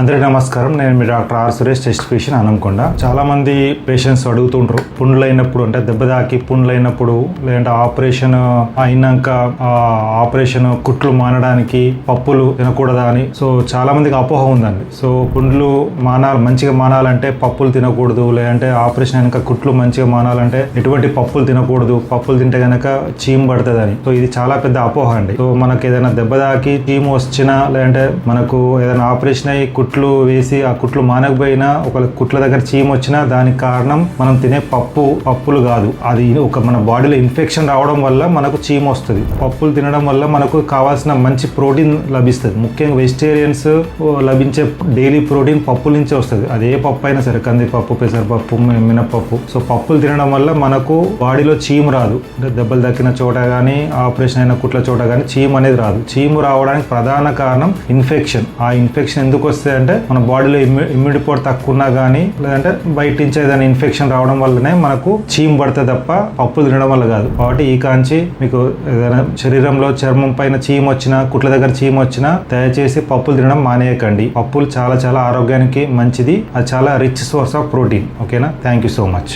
అందరికీ నమస్కారం. నేను మీ doctor R. Suresh test patient Anamkonda. చాలామంది పేషెంట్స్ అడుగుతుంటారు పుండ్లు అయినప్పుడు అంటే దెబ్బ తాకి పుండ్లు అయినప్పుడు లేదంటే ఆపరేషన్ అయినాక ఆపరేషన్ కుట్లు మానడానికి పప్పులు తినకూడదా అని. సో చాలా మందికి అపోహ ఉందండి. సో పుండ్లు మానాలి మంచిగా మానాలంటే పప్పులు తినకూడదు. లేదంటే ఆపరేషన్ అయినాక కుట్లు మంచిగా మానాలంటే ఎటువంటి పప్పులు తినకూడదు. పప్పులు తింటే కనుక చీమ్ పడుతుందని. సో ఇది చాలా పెద్ద అపోహ అండి. సో మనకి ఏదైనా దెబ్బ తాకి చీమ్ వచ్చినా లేదంటే మనకు ఏదైనా ఆపరేషన్ అయ్యి కుట్లు కుట్లు వేసి ఆ కుట్లు మానకపోయినా ఒక కుట్ల దగ్గర చీమ వచ్చినా దానికి కారణం మనం తినే పప్పు పప్పులు కాదు. అది ఒక మన బాడీలో ఇన్ఫెక్షన్ రావడం వల్ల మనకు చీమ వస్తుంది. పప్పులు తినడం వల్ల మనకు కావాల్సిన మంచి ప్రోటీన్ లభిస్తుంది. ముఖ్యంగా వెజిటేరియన్స్ లభించే డైలీ ప్రోటీన్ పప్పుల నుంచే వస్తుంది. అది ఏ పప్పు అయినా సరే కందిపప్పు పెసరపప్పు మినపప్పు. సో పప్పులు తినడం వల్ల మనకు బాడీలో చీము రాదు. అంటే దెబ్బలు దక్కిన చోట కానీ ఆపరేషన్ అయిన కుట్ల చోట కానీ చీము అనేది రాదు. చీము రావడానికి ప్రధాన కారణం ఇన్ఫెక్షన్. ఆ ఇన్ఫెక్షన్ ఎందుకు వస్తే అంటే మన బాడీలో ఇమ్యూనిటీ పవర్ తక్కువ ఉన్నా కానీ లేదంటే బయట నుంచి ఏదైనా ఇన్ఫెక్షన్ రావడం వల్లనే మనకు చీమ్ పడుతుంది తప్ప పప్పులు తినడం వల్ల కాదు. కాబట్టి ఈ కాంచి మీకు ఏదైనా శరీరంలో చర్మం పైన చీమ వచ్చినా కుట్ల దగ్గర చీమ వచ్చినా దయచేసి పప్పులు తినడం మానేయకండి. పప్పులు చాలా చాలా ఆరోగ్యానికి మంచిది. అది చాలా రిచ్ సోర్స్ ఆఫ్ ప్రోటీన్. ఓకేనా? Thank you so much.